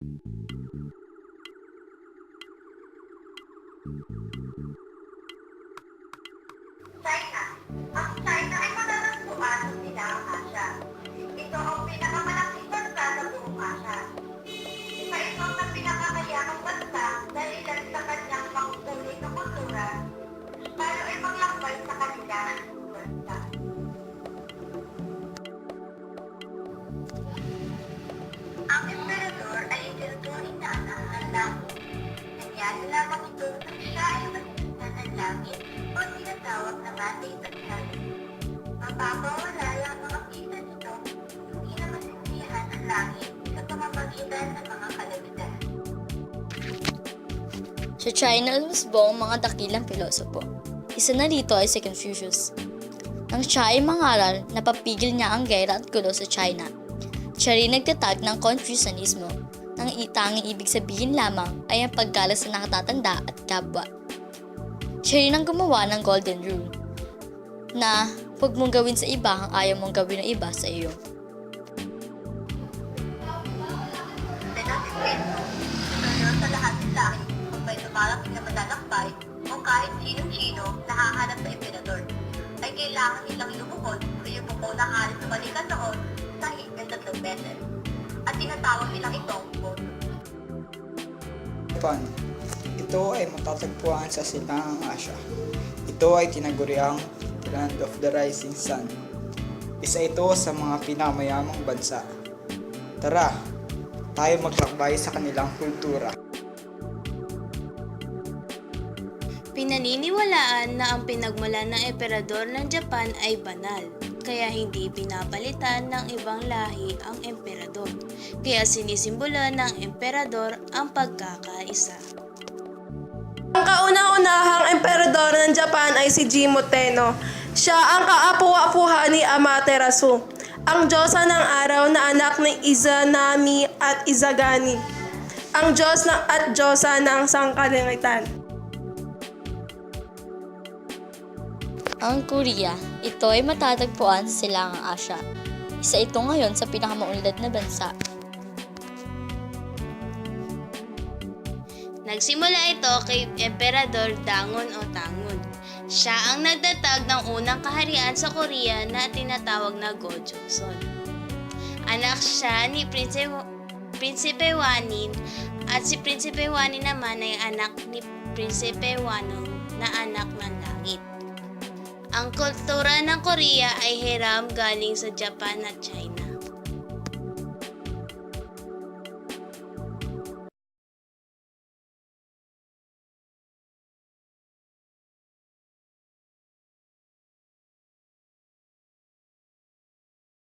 China. Ang China ay matatagpuan sa Silangang Asya. Ito ang pinakamalaking tinatawag na matay bansan. Mapapawala lamang ang kita nito, hindi na masisiyahan ang langit sa pamamagitan ng mga kalamidad. Sa China lumusbong ang mga dakilang pilosopo. Isa na dito ay si Confucius. Nang siya ay mangaral, napapigil niya ang gera at gulo sa China. Siya rin nagtatag ng Confucianismo, nang itanging ibig sabihin lamang ay ang paggalas sa nakatatanda at kapwa. Siya rin ang gumawa ng Golden Rule, na huwag mong gawin sa iba ang ayaw mong gawin ng iba sa iyo. Sa lahat langit, kung may lumalaking na malalakbay, o kahit sinong-sino nahahanap sa emperador, ay kailangan nilang lumuhod o yumuko na halos sa balikan noon sa higit tatlong beses. At tinatawag nilang itong boto. Japan. Ito ay matatagpuan sa Silangang Asya. Ito ay tinaguriang Land of the Rising Sun. Isa ito sa mga pinamayamang bansa. Tara, tayo maglakbay sa kanilang kultura. Pinaniniwalaan na ang pinagmulan ng emperador ng Japan ay banal, kaya hindi pinapalitan ng ibang lahi ang emperador. Kaya sinisimbolo ng emperador ang pagkakaisa. Ang kauna-unahang emperador ng Japan ay si Jimmu Tenno. Siya ang kaapu-apuhan ni Amaterasu, ang diyosa ng araw na anak ni Izanami at Izagani, ang diyos ng at diyosa ng sangkalimutan. Ang Korea, ito ay matatagpuan sa Silangang Asya. Isa ito ngayon sa pinakamaunlad na bansa. Nagsimula ito kay Emperador Dangon o Tangun. Siya ang nagtatag ng unang kaharian sa Korea na tinatawag na Gojoseon. Anak siya ni Prince Prinsipe Wanin at si Prinsipe Wanin naman ay anak ni Prinsipe Wanong na anak ng langit. Ang kultura ng Korea ay hiram galing sa Japan at China.